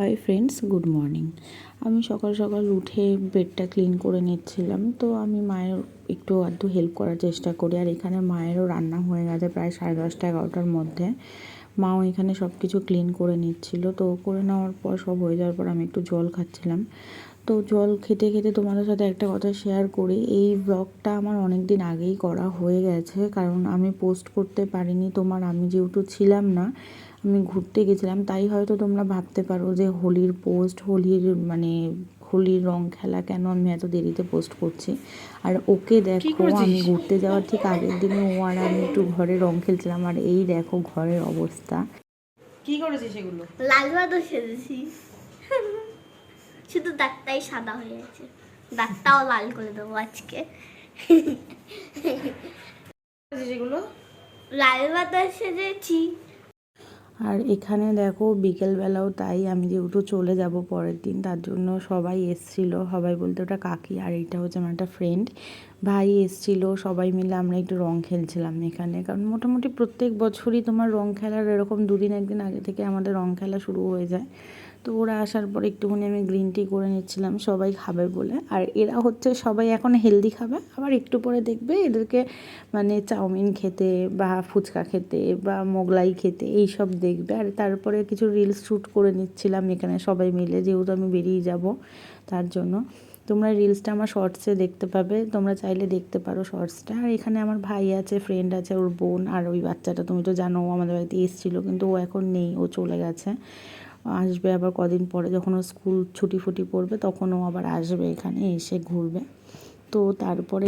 Hi friends good morning আমি সকাল সকাল উঠে বেডটা ক্লিন করে নিচ্ছিলাম। তো আমি মায়ের একটু আধটু হেল্প করার চেষ্টা করি। আর এখানে মায়েরও রান্না হয়ে গেছে প্রায় সাড়ে দশটা, এগারোটার মধ্যে। মাও এখানে সব কিছু ক্লিন করে নিচ্ছিল। তো করে নেওয়ার পর, সব হয়ে যাওয়ার পর আমি একটু জল খাচ্ছিলাম। তো জল খেতে খেতে তোমাদের সাথে একটা কথা শেয়ার করি। এই ব্লগটা আমার অনেক দিন আগেই করা হয়ে গেছে। কারণ আমি পোস্ট করতে পারিনি। তোমার আমি যেহেতু ছিলাম না আমি ঘুরতে গেছিলাম তাই হয়তো তোমরা ভাবতে পারো যে হোলির পোস্ট হোলির মানে হোলির রং খেলা কেন আমি এত দেরিতে পোস্ট করছি। আর ওকে দেখো আমি ঘুরতে যাওয়ার ঠিক আগের দিনে ও আর আমি একটু ঘরে রং খেলছিলাম আর এই দেখো ঘরের অবস্থা। কি করেছিস সেগুলো লাল ভাতও সেজেছি। শুধু দাঁতটাই সাদা হয়ে গেছে। দাঁতটাও লাল করে দেবো আজকে। সেগুলো লাল ভাতও সেজেছি। আর এখানে দেখো বিকেলবেলাও তাই আমি যেহেতু চলে যাব পরের দিন, তার জন্য সবাই এসছিল। সবাই বলতে ওটা কাকি আর এটা হচ্ছে আমার একটা ফ্রেন্ড ভাই এসছিল, সবাই মিলে আমরা একটু রং খেলছিলাম এখানে। কারণ মোটামুটি প্রত্যেক বছরই তোমার রং খেলার এরকম দুদিন, একদিন আগে থেকে আমাদের রং খেলা শুরু হয়ে যায়। তো ওরা আসার পর একটুখানি আমি গ্রিন টি করে নিচ্ছিলাম, সবাই খাবে বলে। আর এরা হচ্ছে সবাই এখন হেলদি খাবে, আবার একটু পরে দেখবে এদেরকে মানে চাউমিন খেতে বা ফুচকা খেতে বা মোগলাই খেতে এই সব দেখবে। আর তারপরে কিছু রিলস শ্যুট করে নিচ্ছিলাম এখানে সবাই মিলে, যেহেতু আমি বেরিয়ে যাব তার জন্য। তোমরা রিলসটা আমার শর্টসে দেখতে পাবে। তোমরা চাইলে দেখতে পারো শর্টসটা আর এখানে আমার ভাই আছে ফ্রেন্ড আছে, ওর বোন আর ওই বাচ্চাটা। তুমি তো জানো আমাদের বাড়িতে এসেছিল, কিন্তু ও এখন নেই, ও চলে গেছে। আসবে আবার কদিন পরে, যখন ও স্কুল ছুটি ফুটি পড়বে, তখন ও আবার আসবে এখানে, এসে ঘুরবে। তো তারপরে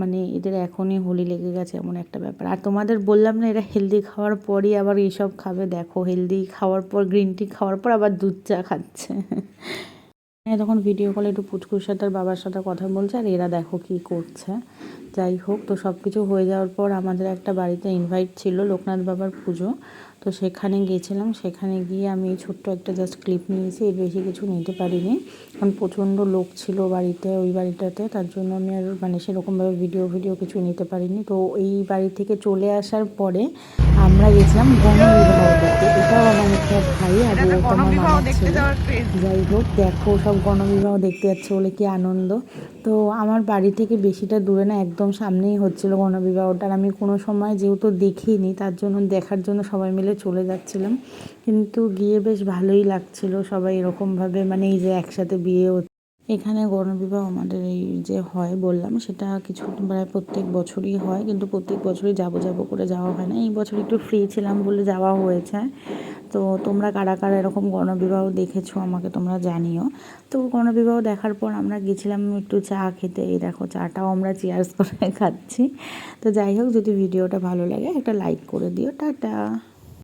মানে এদের এখনই হোলি লেগে গেছে এমন একটা ব্যাপার। আর তোমাদের বললাম না, এরা হেলদি খাওয়ার পরই আবার এইসব খাবে। দেখো, হেলদি খাওয়ার পর, গ্রিন টি খাওয়ার পর আবার দুধ চা খাচ্ছে। হ্যাঁ তখন ভিডিও কলে একটু পুচকুর সাথে আর বাবার সাথে কথা বলছে আর এরা দেখো কি করছে। যাই হোক, তো সব কিছু হয়ে যাওয়ার পর আমাদের একটা বাড়িতে ইনভাইট ছিল লোকনাথ বাবার পুজো। তো সেখানে গিয়েছিলাম। সেখানে গিয়ে আমি ছোট্ট একটা জাস্ট ক্লিপ নিয়েছি। এর বেশি কিছু নিতে পারিনি। কারণ প্রচণ্ড লোক ছিল বাড়িতে ওই বাড়িটাতে। তার জন্য আমি আর মানে সেরকমভাবে ভিডিও ভিডিও কিছু নিতে পারিনি। তো এই বাড়ি থেকে চলে আসার পরে আমরা গেছিলাম গণবিবাহ দেখতে এটাও আমার একটা ভাই আর তোমার মামা ছিল। যাই হোক দেখো সব গণবিবাহ দেখতে যাচ্ছে বলে কি আনন্দ। তো আমার বাড়ি থেকে বেশিটা দূরে না একদম সামনেই হচ্ছিল গণবিবাহটা আর আমি কোনো সময় যেহেতু দেখিনি তার জন্য দেখার জন্য সবাই মিলে চলে যাচ্ছিলাম। কিন্তু গিয়ে বেশ ভালোই লাগছিল সবাই এরকমভাবে মানে এই যে একসাথে বিয়ে হচ্ছে। এখানে গণবিবাহ আমাদের এই যে হয় বললাম, সেটা কিছু প্রায় প্রত্যেক বছরই হয়, কিন্তু প্রত্যেক বছরই যাব যাব করে যাওয়া হয় না। এই বছর একটু ফ্রি ছিলাম বলে যাওয়া হয়েছে। তো তোমরা কারা কারা এরকম গণবিবাহ দেখেছ আমাকে তোমরা জানিও। তো গণবিবাহ দেখার পর আমরা গেছিলাম একটু চা খেতে। এই দেখো, চাটাও আমরা চেয়ার্স করে খাচ্ছি। তো যাই হোক, যদি ভিডিওটা ভালো লাগে একটা লাইক করে দিও। টাটা!